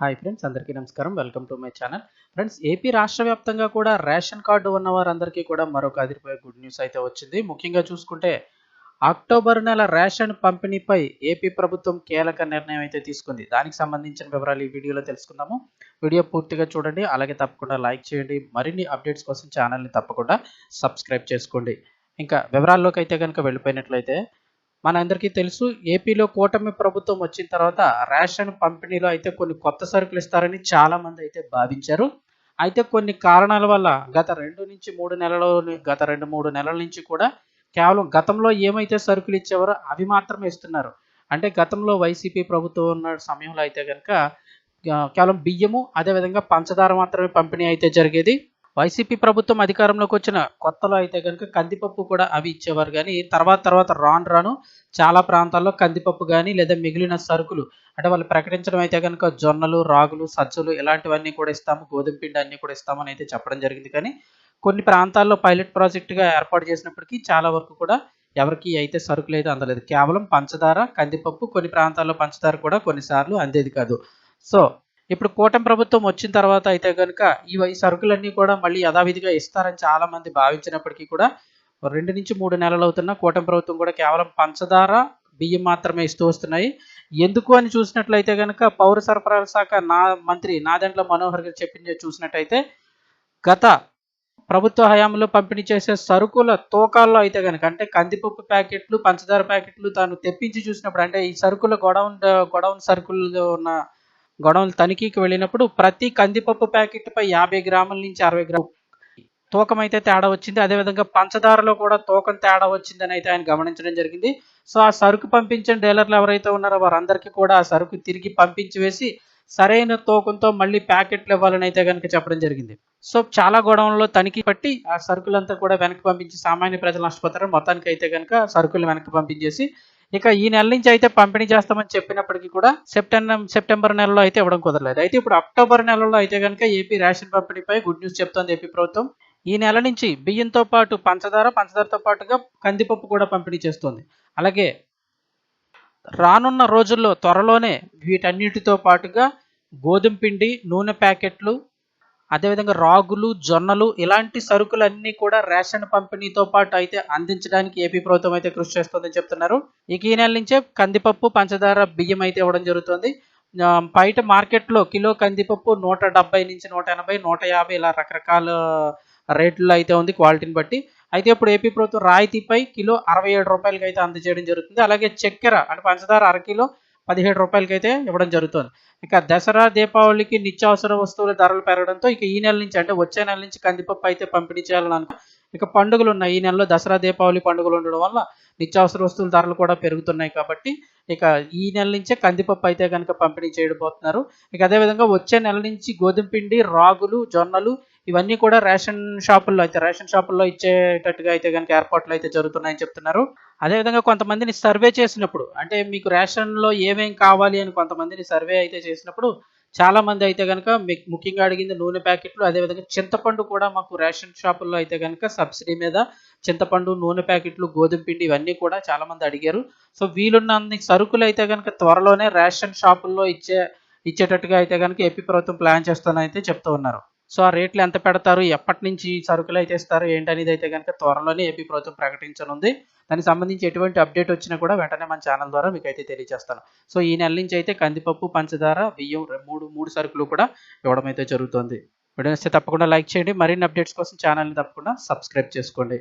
Hi friends అందరికీ నమస్కారం. Welcome to my channel. Friends AP రాష్ట్ర వ్యాప్తంగా కూడా రేషన్ కార్డు ఉన్న వారందరికీ కూడా మరొక అదిరిపోయే గుడ్ న్యూస్ అయితే వచ్చింది. ముఖ్యంగా చూసుకుంటే అక్టోబర్ నెల రేషన్ పంపిణీపై ఏపీ ప్రభుత్వం కీలక నిర్ణయం అయితే తీసుకుంది. దానికి సంబంధించిన వివరాలు ఈ వీడియోలో తెలుసుకుందాము. వీడియో పూర్తిగా చూడండి. అలాగే తప్పకుండా లైక్ చేయండి. మరిన్ని అప్డేట్స్ కోసం ఛానల్ని తప్పకుండా సబ్స్క్రైబ్ చేసుకోండి. ఇంకా వివరాల్లోకి అయితే కనుక వెళ్ళిపోయినట్లయితే మనందరికీ తెలుసు ఏపీలో కూటమి ప్రభుత్వం వచ్చిన తర్వాత రేషన్ పంపిణీలో అయితే కొన్ని కొత్త సరుకులు ఇస్తారని చాలా మంది అయితే భావించారు. అయితే కొన్ని కారణాల వల్ల గత రెండు నుంచి మూడు నెలల గత రెండు మూడు నెలల నుంచి కూడా కేవలం గతంలో ఏమైతే సరుకులు ఇచ్చేవారో అవి మాత్రమే ఇస్తున్నారు. అంటే గతంలో వైసీపీ ప్రభుత్వం ఉన్న సమయంలో అయితే కనుక కేవలం బియ్యము అదేవిధంగా పంచదార మాత్రమే పంపిణీ అయితే జరిగేది. వైసీపీ ప్రభుత్వం అధికారంలోకి వచ్చిన కొత్తలో అయితే కనుక కందిపప్పు కూడా అవి ఇచ్చేవారు కానీ తర్వాత తర్వాత రాను రాను చాలా ప్రాంతాల్లో కందిపప్పు కానీ లేదా మిగిలిన సరుకులు అంటే వాళ్ళు ప్రకటించడం అయితే కనుక జొన్నలు రాగులు సజ్జలు ఇలాంటివన్నీ కూడా ఇస్తాము గోధుమ పిండి అన్నీ కూడా ఇస్తామని అయితే చెప్పడం జరిగింది. కానీ కొన్ని ప్రాంతాల్లో పైలట్ ప్రాజెక్టుగా ఏర్పాటు చేసినప్పటికీ చాలా వరకు కూడా ఎవరికి అయితే సరుకులు అయితే అందలేదు. కేవలం పంచదార కందిపప్పు కొన్ని ప్రాంతాల్లో పంచదార కూడా కొన్నిసార్లు అందేది కాదు. సో ఇప్పుడు కూటమి ప్రభుత్వం వచ్చిన తర్వాత అయితే కనుక ఈ సరుకులన్నీ కూడా మళ్ళీ యథావిధిగా ఇస్తారని చాలా మంది భావించినప్పటికీ కూడా రెండు నుంచి మూడు నెలలు అవుతున్న కూటమి ప్రభుత్వం కూడా కేవలం పంచదార బియ్యం మాత్రమే ఇస్తూ వస్తున్నాయి. ఎందుకు అని చూసినట్లయితే కనుక పౌర సరఫరాల శాఖ నా మంత్రి నాదెండ్ల మనోహర్ గారు చెప్పింది చూసినట్టయితే గత ప్రభుత్వ హయాంలో పంపిణీ చేసే సరుకుల తూకాల్లో అయితే కనుక అంటే కందిపప్పు ప్యాకెట్లు పంచదార ప్యాకెట్లు తాను తెప్పించి చూసినప్పుడు అంటే ఈ సరుకుల గొడౌన్ గొడౌన్ సరుకులు ఉన్న గొడవలు తనిఖీకి వెళ్ళినప్పుడు ప్రతి కందిపప్పు ప్యాకెట్పై యాభై గ్రాముల నుంచి అరవై గ్రాములు తూకం అయితే తేడా వచ్చింది. అదేవిధంగా పంచదారలో కూడా తూకం తేడా వచ్చిందని అయితే ఆయన గమనించడం జరిగింది. సో ఆ సరుకు పంపించిన డీలర్లు ఎవరైతే ఉన్నారో వారందరికీ కూడా ఆ సరుకు తిరిగి పంపించి వేసి సరైన తూకంతో మళ్ళీ ప్యాకెట్లు ఇవ్వాలని అయితే కనుక చెప్పడం జరిగింది. సో చాలా గొడవల్లో తనిఖీ పట్టి ఆ సరుకులంతా కూడా వెనక్కి పంపించి సామాన్య ప్రజలు నష్టపోతారు మొత్తానికి అయితే కనుక సరుకులు వెనక్కి పంపించేసి ఇక ఈ నెల నుంచి అయితే పంపిణీ చేస్తామని చెప్పినప్పటికీ కూడా సెప్టెంబర్ సెప్టెంబర్ నెలలో అయితే ఇవ్వడం కుదరలేదు. అయితే ఇప్పుడు అక్టోబర్ నెలలో అయితే కనుక ఏపీ రేషన్ పంపిణీపై గుడ్ న్యూస్ చెప్తోంది ఏపీ ప్రభుత్వం. ఈ నెల నుంచి బియ్యంతో పాటు పంచదార పంచదారతో పాటుగా కందిపప్పు కూడా పంపిణీ చేస్తుంది. అలాగే రానున్న రోజుల్లో త్వరలోనే వీటన్నిటితో పాటుగా గోధుమ పిండి నూనె ప్యాకెట్లు అదేవిధంగా రాగులు జొన్నలు ఇలాంటి సరుకులన్నీ కూడా రేషన్ పంపిణీతో పాటు అయితే అందించడానికి ఏపీ ప్రభుత్వం అయితే కృషి చేస్తుందని చెప్తున్నారు. ఇక ఈ నెల నుంచే కందిపప్పు పంచదార బియ్యం అయితే ఇవ్వడం జరుగుతుంది. బయట మార్కెట్లో కిలో కందిపప్పు నూట డెబ్బై నుంచి నూట ఎనభై నూట యాభై ఇలా రకరకాల రేట్లు అయితే ఉంది క్వాలిటీని బట్టి. అయితే ఇప్పుడు ఏపీ ప్రభుత్వం రాయితీపై కిలో అరవై ఏడు రూపాయలకి అయితే అందజేయడం జరుగుతుంది. అలాగే చక్కెర అంటే పంచదార అరకిలో పదిహేడు రూపాయలకి అయితే ఇవ్వడం జరుగుతుంది. ఇక దసరా దీపావళికి నిత్యావసర వస్తువుల ధరలు పెరగడంతో ఇక ఈ నెల నుంచి అంటే వచ్చే నెల నుంచి కందిపప్పు అయితే పంపిణీ చేయాలని అనుకో ఇక పండుగలు ఉన్నాయి. ఈ నెలలో దసరా దీపావళి పండుగలు ఉండడం వల్ల నిత్యావసర వస్తువుల ధరలు కూడా పెరుగుతున్నాయి కాబట్టి ఇక ఈ నెల నుంచే కందిపప్పు అయితే కనుక పంపిణీ చేయబోతున్నారు. ఇక అదేవిధంగా వచ్చే నెల నుంచి గోధుమ పిండి రాగులు జొన్నలు ఇవన్నీ కూడా రేషన్ షాపుల్లో అయితే రేషన్ షాపుల్లో ఇచ్చేటట్టుగా అయితే కనుక ఏర్పాట్లు అయితే జరుగుతున్నాయని చెప్తున్నారు. అదేవిధంగా కొంతమందిని సర్వే చేసినప్పుడు అంటే మీకు రేషన్లో ఏమేం కావాలి అని కొంతమందిని సర్వే అయితే చేసినప్పుడు చాలా మంది అయితే కనుక మీకు ముఖ్యంగా అడిగింది నూనె ప్యాకెట్లు అదేవిధంగా చింతపండు కూడా మాకు రేషన్ షాపుల్లో అయితే కనుక సబ్సిడీ మీద చింతపండు నూనె ప్యాకెట్లు గోధుమ పిండి ఇవన్నీ కూడా చాలామంది అడిగారు. సో వీలున్న సరుకులు అయితే కనుక త్వరలోనే రేషన్ షాపుల్లో ఇచ్చే ఇచ్చేటట్టుగా అయితే కనుక ఏపీ ప్రభుత్వం ప్లాన్ చేస్తుందని అయితే చెప్తూ ఉన్నారు. సో ఆ రేట్లు ఎంత పెడతారు ఎప్పటి నుంచి సరుకులు అయితే ఇస్తారు ఏంటనేది అయితే కనుక త్వరలోనే ఏపీ ప్రభుత్వం ప్రకటించనుంది. దానికి సంబంధించి ఎటువంటి అప్డేట్ వచ్చినా కూడా వెంటనే మన ఛానల్ ద్వారా మీకు అయితే తెలియజేస్తాను. సో ఈ నెల నుంచి అయితే కందిపప్పు పంచదార బియ్యం మూడు మూడు సరుకులు కూడా ఇవ్వడం అయితే జరుగుతుంది. వీడియో తప్పకుండా లైక్ చేయండి. మరిన్ని అప్డేట్స్ కోసం ఛానల్ని తప్పకుండా సబ్స్క్రైబ్ చేసుకోండి.